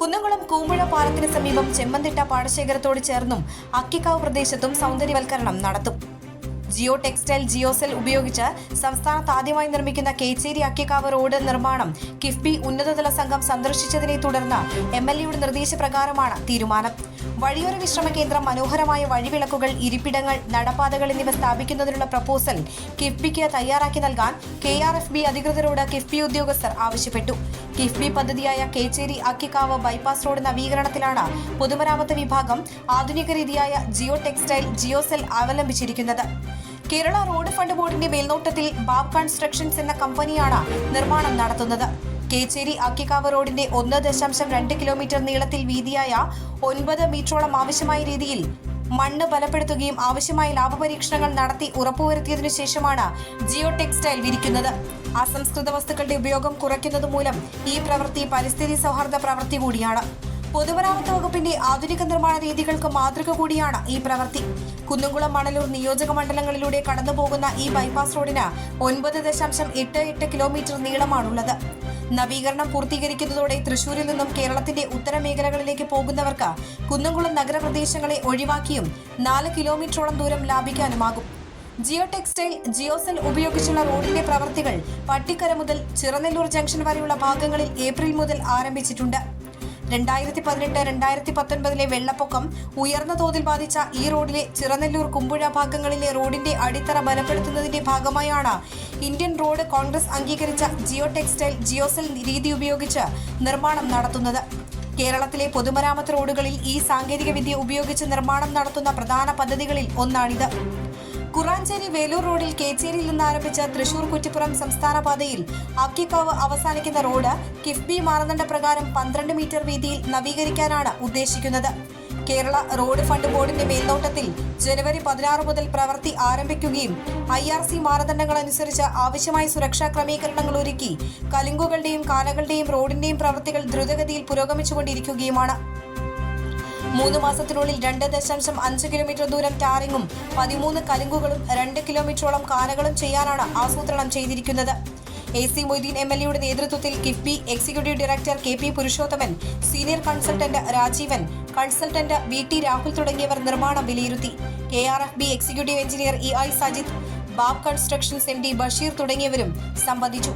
കുന്നംകുളം കൂമ്പുഴ പാലത്തിന് സമീപം ചെമ്മന്തിട്ട പാടശേഖരത്തോട് ചേർന്നും അക്കിക്കാവ് പ്രദേശത്തും സൗന്ദര്യവൽക്കരണം നടത്തും. ജിയോ ടെക്സ്റ്റൈൽ ജിയോസെൽ ഉപയോഗിച്ച് സംസ്ഥാനത്ത് ആദ്യമായി നിർമ്മിക്കുന്ന കേച്ചേരി അക്കിക്കാവ് റോഡ് നിർമ്മാണം കിഫ്ബി ഉന്നതതല സംഘം സന്ദർശിച്ചതിനെ തുടർന്ന് എം എൽ എയുടെ നിർദ്ദേശപ്രകാരമാണ് തീരുമാനം. വഴിയോര വിശ്രമ കേന്ദ്രം മനോഹരമായ വഴിവിളക്കുകൾ ഇരിപ്പിടങ്ങൾ നടപ്പാതകൾ എന്നിവ സ്ഥാപിക്കുന്നതിനുള്ള പ്രപ്പോസൽ കിഫ്ബിക്ക് തയ്യാറാക്കി നൽകാൻ കെ ആർ എഫ് ബി അധികൃതരോട് കിഫ്ബി ഉദ്യോഗസ്ഥർ ആവശ്യപ്പെട്ടു. കിഫ്ബി പദ്ധതിയായ കേച്ചേരി അക്കിക്കാവ് ബൈപ്പാസ് റോഡ് നവീകരണത്തിലാണ് പൊതുമരാമത്ത് വിഭാഗം ആധുനിക രീതിയായ ജിയോ ടെക്സ്റ്റൈൽ ജിയോസെൽ അവലംബിച്ചിരിക്കുന്നത്. കേരള റോഡ് ഫണ്ട് ബോർഡിന്റെ മേൽനോട്ടത്തിൽ ബാബ് കൺസ്ട്രക്ഷൻസ് എന്ന കമ്പനിയാണ് നിർമ്മാണം നടത്തുന്നത്. കേച്ചേരി അക്കിക്കാവ് റോഡിന്റെ ഒന്ന് ദശാംശം രണ്ട് കിലോമീറ്റർ നീളത്തിൽ വീതിയായ ഒൻപത് മീറ്ററോളം ആവശ്യമായ രീതിയിൽ മണ്ണ് ബലപ്പെടുത്തുകയും ആവശ്യമായ ലാഭപരീക്ഷണങ്ങൾ നടത്തി ഉറപ്പുവരുത്തിയതിനു ശേഷമാണ് ജിയോ ടെക്സ്റ്റൈൽ വിരിക്കുന്നത്. അസംസ്കൃത വസ്തുക്കളുടെ ഉപയോഗം കുറയ്ക്കുന്നത് മൂലം ഈ പ്രവൃത്തി പരിസ്ഥിതി സൗഹാർദ്ദ പ്രവൃത്തി കൂടിയാണ്. പൊതുമരാമത്ത് വകുപ്പിന്റെ ആധുനിക നിർമ്മാണ രീതികൾക്ക് മാതൃക കൂടിയാണ് ഈ പ്രവൃത്തി. കുന്നുകുളം മണലൂർ നിയോജക മണ്ഡലങ്ങളിലൂടെ കടന്നുപോകുന്ന ഈ ബൈപ്പാസ് റോഡിന് ഒൻപത് ദശാംശം എട്ട് എട്ട് കിലോമീറ്റർ നീളമാണുള്ളത്. നവീകരണം പൂർത്തീകരിക്കുന്നതോടെ തൃശൂരിൽ നിന്നും കേരളത്തിന്റെ ഉത്തര മേഖലകളിലേക്ക് പോകുന്നവർക്ക് കുന്നംകുളം നഗരപ്രദേശങ്ങളെ ഒഴിവാക്കിയും നാല് കിലോമീറ്ററോളം ദൂരം ലാഭിക്കാനുമാകും. ജിയോ ടെക്സ്റ്റൈൽ ജിയോസെൽ ഉപയോഗിച്ചുള്ള റോഡിന്റെ പ്രവർത്തികൾ പട്ടിക്കര മുതൽ ചിറനെല്ലൂർ ജംഗ്ഷൻ വരെയുള്ള ഭാഗങ്ങളിൽ ഏപ്രിൽ മുതൽ ആരംഭിച്ചിട്ടുണ്ട്. രണ്ടായിരത്തി പതിനെട്ട് രണ്ടായിരത്തി പത്തൊൻപതിലെ വെള്ളപ്പൊക്കം ഉയർന്ന തോതിൽ ബാധിച്ച ഈ റോഡിലെ ചിറനെല്ലൂർ കുമ്പുഴ ഭാഗങ്ങളിലെ റോഡിന്റെ അടിത്തറ ബലപ്പെടുത്തുന്നതിന്റെ ഭാഗമായാണ് ഇന്ത്യൻ റോഡ് കോൺഗ്രസ് അംഗീകരിച്ച ജിയോ ടെക്സ്റ്റൈൽ ജിയോസെൽ രീതി ഉപയോഗിച്ച് നിർമ്മാണം നടത്തുന്നത്. കേരളത്തിലെ പൊതുമരാമത്ത് റോഡുകളിൽ ഈ സാങ്കേതികവിദ്യ ഉപയോഗിച്ച് നിർമ്മാണം നടത്തുന്ന പ്രധാന പദ്ധതികളിൽ ഒന്നാണിത്. കുറാഞ്ചേരി വേലൂർ റോഡിൽ കേച്ചേരിയിൽ നിന്ന് ആരംഭിച്ച തൃശൂർ കുറ്റിപ്പുറം സംസ്ഥാന പാതയിൽ അക്കിക്കാവ് അവസാനിക്കുന്ന റോഡ് കിഫ്ബി മാനദണ്ഡ പ്രകാരം പന്ത്രണ്ട് മീറ്റർ വീതിയിൽ നവീകരിക്കാനാണ് ഉദ്ദേശിക്കുന്നത്. കേരള റോഡ് ഫണ്ട് ബോർഡിന്റെ മേൽനോട്ടത്തിൽ ജനുവരി പതിനാറ് മുതൽ പ്രവൃത്തി ആരംഭിക്കുകയും ഐ ആർ സി മാനദണ്ഡങ്ങൾ അനുസരിച്ച് ആവശ്യമായ സുരക്ഷാ ക്രമീകരണങ്ങൾ ഒരുക്കി കലുങ്കുകളുടെയും കാലകളുടെയും റോഡിന്റെയും പ്രവൃത്തികൾ ദ്രുതഗതിയിൽ പുരോഗമിച്ചുകൊണ്ടിരിക്കുകയുമാണ്. മൂന്ന് മാസത്തിനുള്ളിൽ രണ്ട് ദശാംശം അഞ്ച് കിലോമീറ്റർ ദൂരം ടാറിങ്ങും പതിമൂന്ന് കലുങ്കുകളും രണ്ട് കിലോമീറ്ററോളം കാനകളും ചെയ്യാനാണ് ആസൂത്രണം ചെയ്തിരിക്കുന്നത്. A C Moideen M L എയുടെ നേതൃത്വത്തിൽ KIIFB executive director K P Purushothaman senior consultant Rajeevan consultant V T Rahul തുടങ്ങിയവർ നിർമ്മാണം വിലയിരുത്തി. K R F B executive engineer E I Sajith Bab constructions M D Basheer തുടങ്ങിയവരും സംബന്ധിച്ചു.